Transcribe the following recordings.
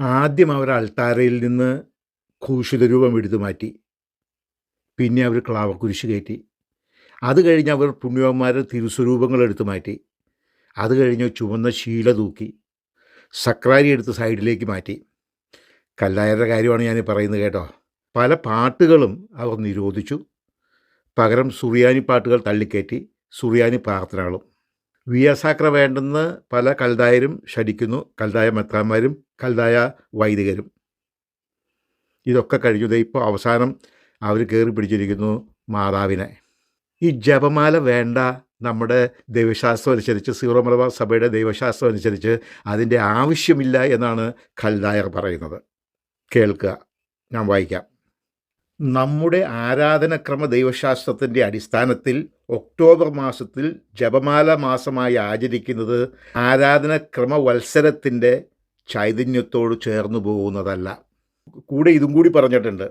ആദ്യം അവർ അൾത്താരയിൽ നിന്ന് ഘൂഷിതരൂപം രൂപം എടുത്തു മാറ്റി. പിന്നെ അവർ ക്ലാവക്കുരിശ് കയറ്റി. അത് കഴിഞ്ഞ് അവർ പുണ്യവന്മാരുടെ തിരുസ്വരൂപങ്ങൾ എടുത്തു മാറ്റി. അത് കഴിഞ്ഞ് ചുവന്ന ശീല തൂക്കി സക്രാരി എടുത്ത് സൈഡിലേക്ക് മാറ്റി. കല്ലായരുടെ കാര്യമാണ് ഞാൻ പറയുന്നത് കേട്ടോ. പല പാട്ടുകളും അവർ നിരോധിച്ചു. പകരം സുറിയാനി പാട്ടുകൾ തള്ളിക്കയറ്റി സുറിയാനി പ്രാർത്ഥനകളും. വി എസ് വേണ്ടെന്ന് പല കൽദായരും ശടിക്കുന്നു കൽദായ മെത്രാന്മാരും കൽദായ വൈദികരും. ഇതൊക്കെ കഴിഞ്ഞു. ദേ ഇപ്പോൾ അവസാനം അവർ കയറി പിടിച്ചിരിക്കുന്നു മാതാവിനെ. ഈ ജപമാല വേണ്ട നമ്മുടെ ദൈവശാസ്ത്രം അനുസരിച്ച് സീറോ മലബാർ സഭയുടെ ദൈവശാസ്ത്രം അനുസരിച്ച് അതിന്റെ ആവശ്യമില്ല എന്നാണ് ഖൽദായർ പറയുന്നത്. കേൾക്കുക. ഞാൻ വായിക്കാം. നമ്മുടെ ആരാധനക്രമ ദൈവശാസ്ത്രത്തിന്റെ അടിസ്ഥാനത്തിൽ ഒക്ടോബർ മാസത്തിൽ ജപമാല മാസമായി ആചരിക്കുന്നത് ആരാധനക്രമ വത്സരത്തിന്റെ ചൈതന്യത്തോട് ചേർന്നു പോകുന്നതല്ല. കൂടെ ഇതും കൂടി പറഞ്ഞിട്ടുണ്ട്.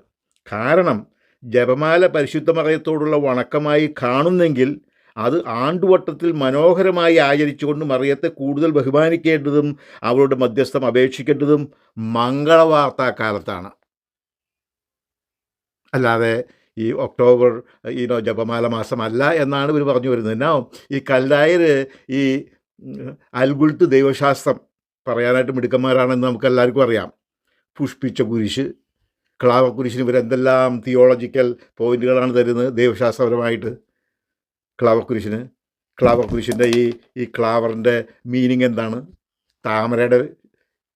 കാരണം ജപമാല പരിശുദ്ധമറയത്തോടുള്ള വണക്കമായി കാണുന്നെങ്കിൽ അത് ആണ്ടുവട്ടത്തിൽ മനോഹരമായി ആചരിച്ചുകൊണ്ട് മറിയത്തെ കൂടുതൽ ബഹുമാനിക്കേണ്ടതും അവളുടെ മധ്യസ്ഥം അപേക്ഷിക്കേണ്ടതും മംഗളവാർത്താ കാലത്താണ് അല്ലാതെ ഈ ഒക്ടോബർ ഈനോ ജപമാല മാസമല്ല എന്നാണ് ഇവർ പറഞ്ഞു വരുന്നത്. എന്നാ ഈ കല്ലായർ ഈ അൽഗുൽത്ത് ദൈവശാസ്ത്രം പറയാനായിട്ട് മിടുക്കന്മാരാണെന്ന് നമുക്ക് എല്ലാവർക്കും അറിയാം. പുഷ്പിച്ച കുരിശ് ക്ലാവ കുരിശിന് ഇവർ എന്തെല്ലാം തിയോളജിക്കൽ പോയിന്റുകളാണ് തരുന്നത് ദൈവശാസ്ത്രപരമായിട്ട്? ക്ലാവ കുരിശിന്. ക്ലാവ കുരിശിന്റെ ഈ ഈ ക്ലാവറിന്റെ മീനിങ് എന്താണ്? താമരയുടെ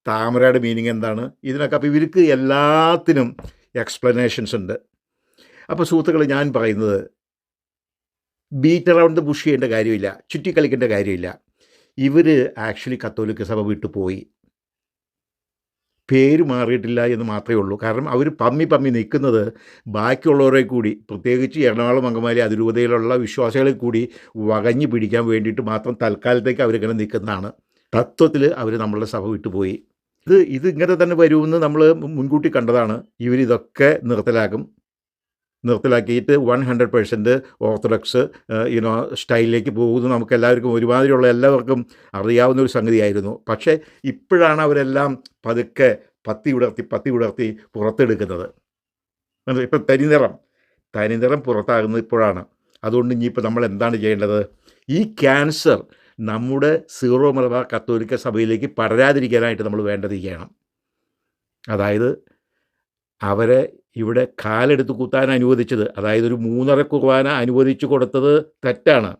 താമരയുടെ മീനിങ് എന്താണ്? ഇതിനൊക്കെ അപ്പോൾ ഇവർക്ക് എല്ലാത്തിനും എക്സ്പ്ലനേഷൻസ് ഉണ്ട്. അപ്പോൾ സുഹൃത്തുക്കൾ ഞാൻ പറയുന്നത് ബീറ്റ് അറൗണ്ട് ബുഷ് ചെയ്യേണ്ട കാര്യമില്ല ചുറ്റിക്കളിക്കേണ്ട കാര്യമില്ല. ഇവർ ആക്ച്വലി കത്തോലിക്ക സഭ വിട്ടു പോയി. പേര് മാറിയിട്ടില്ല എന്ന് മാത്രമേ ഉള്ളൂ. കാരണം അവർ പമ്മി പമ്മി നിൽക്കുന്നത് ബാക്കിയുള്ളവരെ കൂടി പ്രത്യേകിച്ച് എറണാകുളം അങ്കമാലി അതിരൂപതയിലുള്ള വിശ്വാസികളെ കൂടി വകഞ്ഞു പിടിക്കാൻ വേണ്ടിയിട്ട് മാത്രം തൽക്കാലത്തേക്ക് അവരിങ്ങനെ നിൽക്കുന്നതാണ്. തത്വത്തിൽ അവർ നമ്മളുടെ സഭ വിട്ടുപോയി ഇത് ഇത് ഇങ്ങനെ തന്നെ വരുമെന്ന് നമ്മൾ മുൻകൂട്ടി കണ്ടതാണ്. ഇവരിതൊക്കെ നിർത്തലാക്കും നിർത്തലാക്കിയിട്ട് വൺ ഹൺഡ്രഡ് പേഴ്സന്റ് ഓർത്തഡോക്സ് യുനോ സ്റ്റൈലിലേക്ക് പോകുന്നു. നമുക്ക് എല്ലാവർക്കും ഒരുമാതിരിയുള്ള എല്ലാവർക്കും അറിയാവുന്ന ഒരു സംഗതിയായിരുന്നു. പക്ഷേ ഇപ്പോഴാണ് അവരെല്ലാം പതുക്കെ പത്തി വിടർത്തി പത്തി വിടർത്തി പുറത്തെടുക്കുന്നത്. ഇപ്പം തനിനിറം തനിനിറം പുറത്താകുന്നത് ഇപ്പോഴാണ്. അതുകൊണ്ട് ഇനിയിപ്പോൾ നമ്മൾ എന്താണ് ചെയ്യേണ്ടത്? ഈ ക്യാൻസർ നമ്മുടെ സീറോ മലബാർ കത്തോലിക്ക സഭയിലേക്ക് പടരാതിരിക്കാനായിട്ട് നമ്മൾ വേണ്ടത് ചെയ്യണം. അതായത് അവരെ ഇവിടെ കാലെടുത്ത് കുത്താൻ അനുവദിച്ചത്. അതായത് ഒരു മൂന്നര കുർബാന അനുവദിച്ചു കൊടുത്തത് തെറ്റാണ്.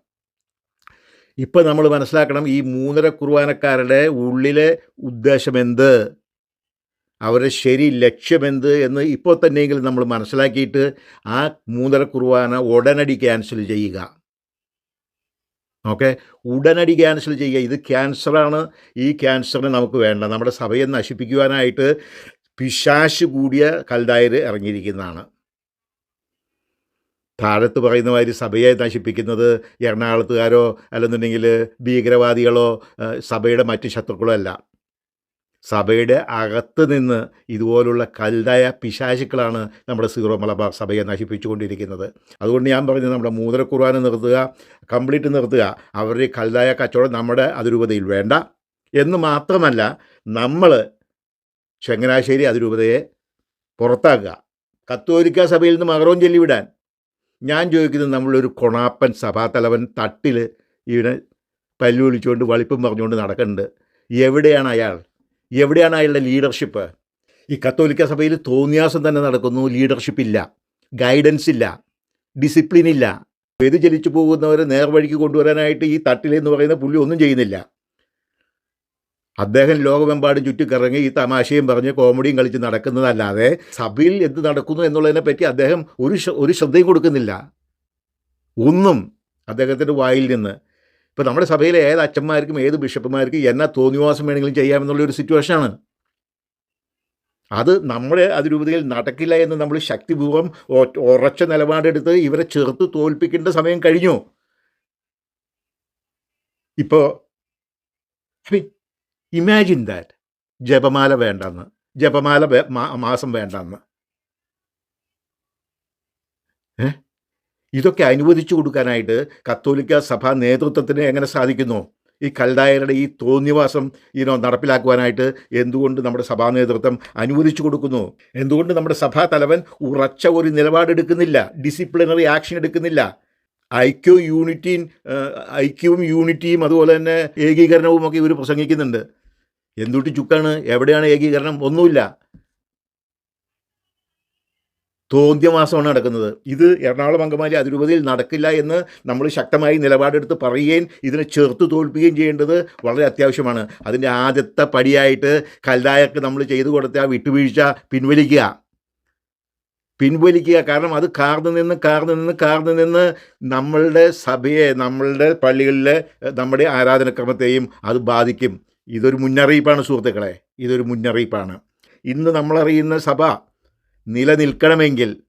ഇപ്പം നമ്മൾ മനസ്സിലാക്കണം ഈ മൂന്നര കുർബാനക്കാരുടെ ഉള്ളിലെ ഉദ്ദേശമെന്ത് അവരുടെ ശരി ലക്ഷ്യമെന്ത് എന്ന് ഇപ്പോൾ തന്നെയെങ്കിലും നമ്മൾ മനസ്സിലാക്കിയിട്ട് ആ മൂന്നര കുർബാന ഉടനടി ക്യാൻസൽ ചെയ്യുക. ഓക്കെ? ഉടനടി ക്യാൻസൽ ചെയ്യുക. ഇത് ക്യാൻസറാണ്. ഈ ക്യാൻസറിനെ നമുക്ക് വേണ്ട. നമ്മുടെ സഭയെ നശിപ്പിക്കുവാനായിട്ട് പിശാശ് കൂടിയ കൽദായർ ഇറങ്ങിയിരിക്കുന്നതാണ്. താഴത്ത് പറയുന്ന മാതിരി സഭയെ നശിപ്പിക്കുന്നത് എറണാകുളത്തുകാരോ അല്ലെന്നുണ്ടെങ്കിൽ ഭീകരവാദികളോ സഭയുടെ മറ്റ് ശത്രുക്കളോ അല്ല. സഭയുടെ അകത്ത് നിന്ന് ഇതുപോലുള്ള കൽതായ പിശാചുക്കളാണ് നമ്മുടെ സീറോ മലബാർ സഭയെ നശിപ്പിച്ചുകൊണ്ടിരിക്കുന്നത്. അതുകൊണ്ട് ഞാൻ പറഞ്ഞത് നമ്മുടെ മൂന്നര കുർബാന നിർത്തുക കംപ്ലീറ്റ് നിർത്തുക. അവരുടെ കൽതായ കച്ചവടം നമ്മുടെ അതിരൂപതയിൽ വേണ്ട. എന്ന് മാത്രമല്ല നമ്മൾ ചങ്ങനാശ്ശേരി അതിരൂപതയെ പുറത്താക്കുക. കത്തോലിക്ക സഭയിൽ നിന്ന് മകറോൻ ചൊല്ലിവിടാൻ. ഞാൻ ചോദിക്കുന്നത് നമ്മളൊരു കൊണാപ്പൻ സഭാതലവൻ തട്ടിൽ ഇവനെ പല്ലു വിളിച്ചുകൊണ്ട് വളിപ്പും പറഞ്ഞുകൊണ്ട് നടക്കുന്നുണ്ട്. എവിടെയാണ് അയാൾ? എവിടെയാണ് അയാളുടെ ലീഡർഷിപ്പ് ഈ കത്തോലിക്ക സഭയിൽ തോന്നിയാസം തന്നെ നടക്കുന്നു. ലീഡർഷിപ്പ് ഇല്ല. ഗൈഡൻസ് ഇല്ല. ഡിസിപ്ലിൻ ഇല്ല. വ്യതിചലിച്ചു പോകുന്നവരെ നേർവഴിക്ക് കൊണ്ടുവരാനായിട്ട് ഈ തട്ടിലെന്ന് പറയുന്ന പുള്ളി ഒന്നും ചെയ്യുന്നില്ല. അദ്ദേഹം ലോകമെമ്പാടും ചുറ്റിക്കറങ്ങി ഈ തമാശയും പറഞ്ഞ് കോമഡിയും കളിച്ച് നടക്കുന്നതല്ലാതെ സഭയിൽ എന്ത് നടക്കുന്നു എന്നുള്ളതിനെ പറ്റി അദ്ദേഹം ഒരു ഒരു ശ്രദ്ധയും കൊടുക്കുന്നില്ല. ഒന്നും അദ്ദേഹത്തിന്റെ വായിൽ നിന്ന്. ഇപ്പോൾ നമ്മുടെ സഭയിലെ ഏത് അച്ഛന്മാർക്കും ഏത് ബിഷപ്പുമാർക്കും എന്നാ തോന്നിവാസം വേണമെങ്കിലും ചെയ്യാമെന്നുള്ളൊരു സിറ്റുവേഷനാണ്. അത് നമ്മുടെ അതിരൂപതയിൽ നടക്കില്ല എന്ന് നമ്മൾ ശക്തിപൂർവം ഉറച്ച നിലപാടെടുത്ത് ഇവരെ ചെറുത്ത് തോൽപ്പിക്കേണ്ട സമയം കഴിഞ്ഞു. ഇപ്പോൾ ഇമാജിൻ ദാറ്റ് ജപമാല വേണ്ടെന്ന്. ജപമാല മാസം വേണ്ടെന്ന്. ഇതൊക്കെ അനുവദിച്ചു കൊടുക്കാനായിട്ട് കത്തോലിക്ക സഭാ നേതൃത്വത്തിന് എങ്ങനെ സാധിക്കുന്നു? ഈ കൽദായരുടെ ഈ തോന്നിവാസം ഈനോ നടപ്പിലാക്കുവാനായിട്ട് എന്തുകൊണ്ട് നമ്മുടെ സഭാ നേതൃത്വം അനുവദിച്ചു കൊടുക്കുന്നു? എന്തുകൊണ്ട് നമ്മുടെ സഭാ തലവൻ ഉറച്ച ഒരു നിലപാടെടുക്കുന്നില്ല ഡിസിപ്ലിനറി ആക്ഷൻ എടുക്കുന്നില്ല? ഐക്യവും യൂണിറ്റിയും ഐക്യവും യൂണിറ്റിയും അതുപോലെ തന്നെ ഏകീകരണവും ഒക്കെ ഇവർ പ്രസംഗിക്കുന്നുണ്ട്. എന്തുട്ടി ചുക്കാണ്? എവിടെയാണ് ഏകീകരണം? ഒന്നുമില്ല. തോന്ത്യമാസമാണ് നടക്കുന്നത്. ഇത് എറണാകുളം അങ്കമാലി അതിരൂപതയിൽ നടക്കില്ല എന്ന് നമ്മൾ ശക്തമായി നിലപാടെടുത്ത് പറയുകയും ഇതിനെ ചെറുത്ത് തോൽപ്പിക്കുകയും ചെയ്യേണ്ടത് വളരെ അത്യാവശ്യമാണ്. അതിന്റെ ആദ്യത്തെ പടിയായിട്ട് കൽദായക്ക് നമ്മൾ ചെയ്തു കൊടുത്ത ആ വിട്ടുവീഴ്ച പിൻവലിക്കുക. പിൻവലിക്കുക. കാരണം അത് കാർന്നു നിന്ന് കാർന്നു നിന്ന് കാർന്നു നിന്ന് നമ്മളുടെ സഭയെ നമ്മളുടെ പള്ളികളിലെ നമ്മുടെ ആരാധനക്രമത്തെയും അത് ബാധിക്കും. ഇതൊരു മുന്നറിയിപ്പാണ് സുഹൃത്തുക്കളെ ഇതൊരു മുന്നറിയിപ്പാണ്. ഇന്ന് നമ്മളറിയുന്ന സഭ നിലനിൽക്കണമെങ്കിൽ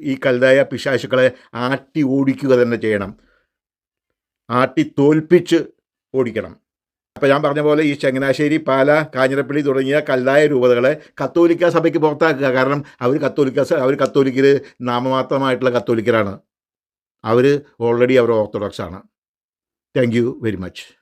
ഈ കൽതായ പിശാശുക്കളെ ആട്ടി ഓടിക്കുക തന്നെ ചെയ്യണം. ആട്ടി തോൽപ്പിച്ച് ഓടിക്കണം. അപ്പോൾ ഞാൻ പറഞ്ഞ പോലെ ഈ ചങ്ങനാശ്ശേരി പാല കാഞ്ഞിരപ്പള്ളി തുടങ്ങിയ കല്ലായ രൂപതകളെ കത്തോലിക്ക സഭയ്ക്ക് പുറത്താക്കുക. കാരണം അവർ കത്തോലിക്ക അവർ കത്തോലിക്കർ നാമമാത്രമായിട്ടുള്ള കത്തോലിക്കരാണ്. അവർ ഓൾറെഡി അവർ ഓർത്തഡോക്സ് ആണ് താങ്ക് യു വെരി മച്ച്.